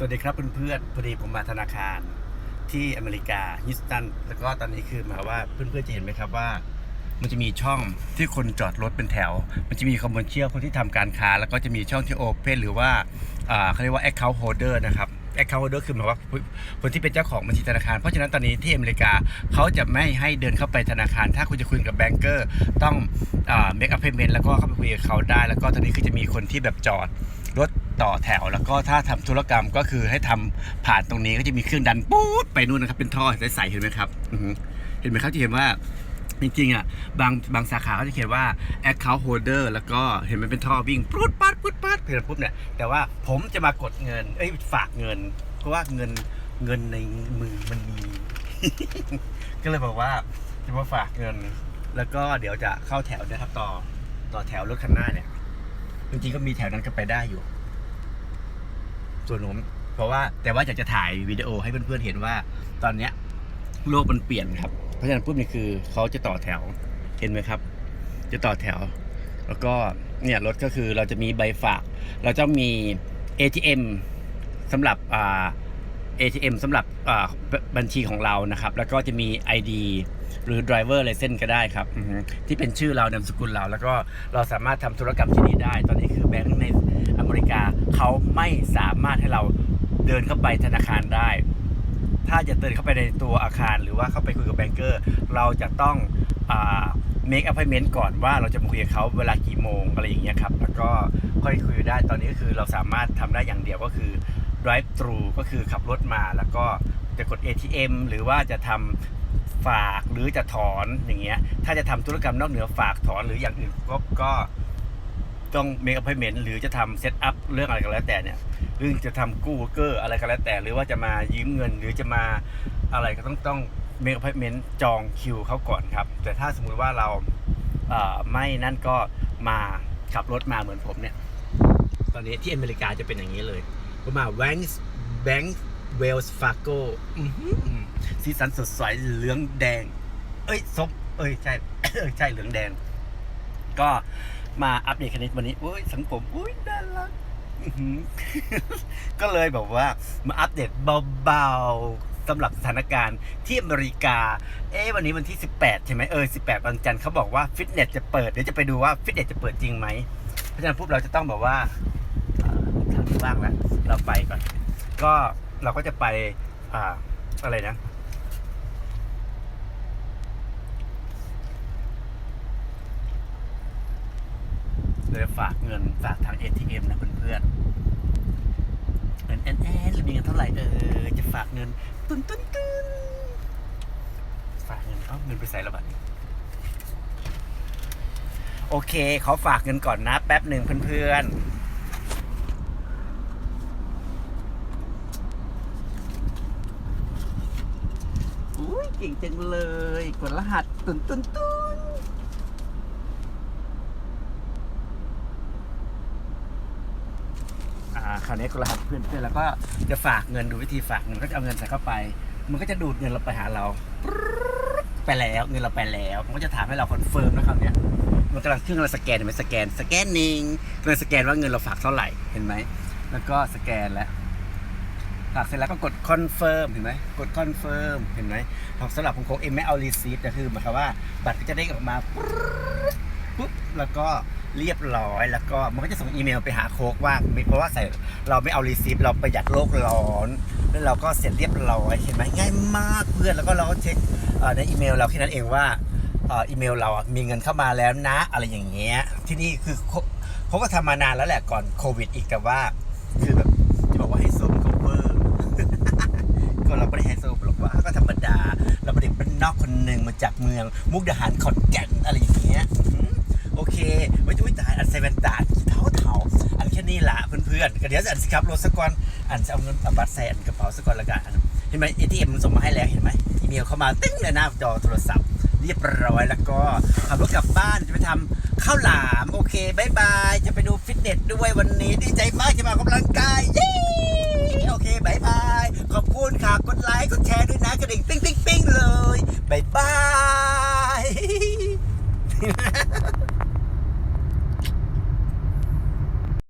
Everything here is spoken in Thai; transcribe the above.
สวัสดีครับเพื่อนๆพอดีผมมาธนาคารที่อเมริกาฮิสตัน แล้วก็ตอนนี้คือหมายว่าเพื่อนๆจะเห็นไหมครับว่า มันจะมีช่องที่คนจอดรถเป็นแถว มันจะมีคอมเมอร์เชียลคนที่ทำการค้า แล้วก็จะมีช่องที่โอเพนหรือว่าอ่าเขาเรียกว่า account holder นะครับ account holder คือหมายว่าคนที่เป็นเจ้าของบัญชีธนาคาร เพราะฉะนั้นตอนนี้ที่อเมริกาเขาจะไม่ให้เดินเข้าไปธนาคาร ถ้าคุณจะคุยกับแบงก์เกอร์ต้องอ่า make a payment แล้วก็เข้าไปคุยกับเขาได้ แล้วก็ตอนนี้คือจะมีคนที่แบบจอดรถ ต่อแถว แล้วก็ถ้าทำธุรกรรมก็คือให้ทำผ่านตรงนี้ก็จะมีเครื่องดันปู๊ดไปนู่นนะครับเป็นท่อใสๆเห็นไหมครับอือหือเห็นไหมครับที่เห็นว่าจริงๆอะบางบางสาขาเขาจะเขียนว่า account holder แล้วก็เห็นมันเป็นท่อวิ่งปรุดปัดปรุดปัดเพื่อนปุ๊บเนี่ยแต่ว่าผมจะมากดเงินเอ้ยฝากเงิน เพราะว่าเงินเงินในมือมันมี ก็เลยบอกว่าจะมาฝากเงิน แล้วก็เดี๋ยวจะเข้าแถวนะครับต่อต่อแถวรถคันหน้าเนี่ยจริงๆก็มีแถวนั้นก็ไปได้อยู่ ส่วนผมเพราะว่าแต่ว่าอยากจะถ่ายวิดีโอให้เพื่อนๆเห็นว่า ตอนเนี้ยโลกมันเปลี่ยนครับ เพราะฉะนั้นปุ๊บนี่คือเขาจะต่อแถวเห็นไหมครับ จะต่อแถว แล้วก็เนี่ยรถก็คือเราจะมีใบฝาก เราจะมี ATM สำหรับอ่า ATM สำหรับอ่าบบัญชีของเรานะครับ แล้วก็จะมี ID หรือ driver license ก็ได้ครับอือฮึที่เป็นชื่อเรานามสกุลเรา แล้วก็เราสามารถทำธุรกรรมที่นี่ได้ ตอนนี้คือแบงก์ในอเมริกาเขาไม่สามารถให้เราเดินเข้าไปธนาคารได้ ถ้าจะเดินเข้าไปในตัวอาคาร หรือว่าเข้าไปคุยกับแบงก์เกอร์ เราจะต้องอ่า make appointment ก่อนว่าเราจะมาคุยกับเขาเวลากี่โมงอะไรอย่างเงี้ยครับ แล้วก็ค่อยคุยได้ตอนนี้ก็คือเราสามารถทำได้อย่างเดียวก็คือ drive thru ก็คือขับรถมาแล้วก็จะกด ATM หรือว่าจะทำ ฝากหรือจะถอนอย่างเงี้ย ถ้าจะทำธุรกรรมนอกเหนือฝากถอนหรืออย่างอื่นก็ก็ต้อง make appointment หรือจะทำ set up เรื่องอะไรก็แล้วแต่เนี่ยหรือจะทำกู้เกอร์อะไรก็แล้วแต่ หรือว่าจะมายืมเงินหรือจะมาอะไรก็ต้องต้อง make appointment จองคิวเขาก่อนครับ แต่ถ้าสมมุติว่าเราเอ่อไม่นั่นก็มาขับรถมาเหมือนผมเนี่ย ตอนนี้ที่อเมริกาจะเป็นอย่างนี้เลยผมมาแบงค์แบงค์เวลส์ฟาโก สีสันสดใสเหลืองแดง เอ้ยส้มเอ้ยใช่เอ้ยใช่เหลืองแดง ก็มาอัปเดตคณิตวันนี้อุ้ยสังผมอุ้ยน่ารักก็เลยแบบว่ามาอัปเดตเบาๆสำหรับสถานการณ์ที่อเมริกา เอ๊วันนี้วันที่ 18 ใช่ไหมเออ 18 วันจันทร์เขาบอกว่าฟิตเนสจะเปิด เดี๋ยวจะไปดูว่าฟิตเนสจะเปิดจริงไหม เพราะฉะนั้นปุ๊บเราจะต้องแบบว่าทางนี้ว่างแล้วเราไปก่อน ก็เราก็จะไป อ่า อะไรนะ เลยฝากเงินฝากทาง ATM นะเพื่อนๆเงินแอนแอนเรามีเงินเท่าไหร่เออจะฝากเงินตุนตุนตุนฝากเงินเขาเงินไปใส่ระบัดโอเคเขาฝากเงินก่อนนะ แป๊บหนึ่งเพื่อนๆอุ้ยเก่งจังเลยกดรหัสตุนตุนตุน อ่า คราวนี้ก็รหัสเพื่อนเพื่อนแล้วก็จะฝากเงินดูวิธีฝากเงินก็จะเอาเงินใส่เข้าไป มันก็จะดูดเงินเราไปหาเราไปแล้วเงินเราไปแล้ว มันก็จะถามให้เราคอนเฟิร์มนะครับเนี้ยมันกำลังเครื่องเราสแกนเห็นไหมสแกนสแกนนิงกำลังสแกนว่าเงินเราฝากเท่าไหร่เห็นไหมแล้วก็สแกนแล้วฝากเสร็จแล้วก็กดคอนเฟิร์มเห็นไหมกดคอนเฟิร์มเห็นไหมสำหรับของโค้กเอ็มไม่เอารีซีฟแต่คือหมายความว่าบัตรก็จะได้ออกมาปุ๊บแล้วก็ เรียบร้อย แล้วก็มันก็จะส่งอีเมลไปหาโค้กว่าเพราะว่าใส่เราไม่เอารีซีฟเราประหยัดโลกร้อนแล้วเราก็เสร็จเรียบร้อยเห็นไหมง่ายมากเพื่อนแล้วก็เราก็เช็คในอีเมลเราแค่นั้นเองว่าอีเมลเรามีเงินเข้ามาแล้วนะ อะไรอย่างเงี้ยที่นี่คือเขาก็ทำมานานแล้วแหละก่อนโควิดอีกแต่ว่า คือแบบจะบอกว่าไฮโซมันก็เวอร์ก็เราไม่ได้ไฮโซหรอกว่าก็ธรรมดา เราเป็นเด็กบ้านนอกคนหนึ่งมาจากเมือง มุกดาหารขอนแก่นอะไรอย่างเงี้ย โอเคไว้จะวิตายอันเซเวนตาขี้เท้าเถาอันแค่นี้ละเพื่อนๆก็เดี๋ยวจะอันสครับรถสักอนอันจะเอาเงินเอาบัตรใส่อันกระเป๋าสักอนละกันเห็นไหมเอทีเอ็มมันส่งมาให้แล้วเห็นไหมอีเมลเข้ามาตึ้งเลยหน้าจอโทรศัพท์ เรียบร้อยแล้วก็ขับรถกลับบ้านจะไปทำข้าวหลามโอเคบายบายจะไปดูฟิตเนสด้วยวันนี้ดีใจมากจะมาออกกำลังกายเย้โอเคบายบายขอบคุณค่ะกดไลค์กดแชร์ด้วยนะกระดิ่งปิ้งปิ้งปิ้งเลยบายบาย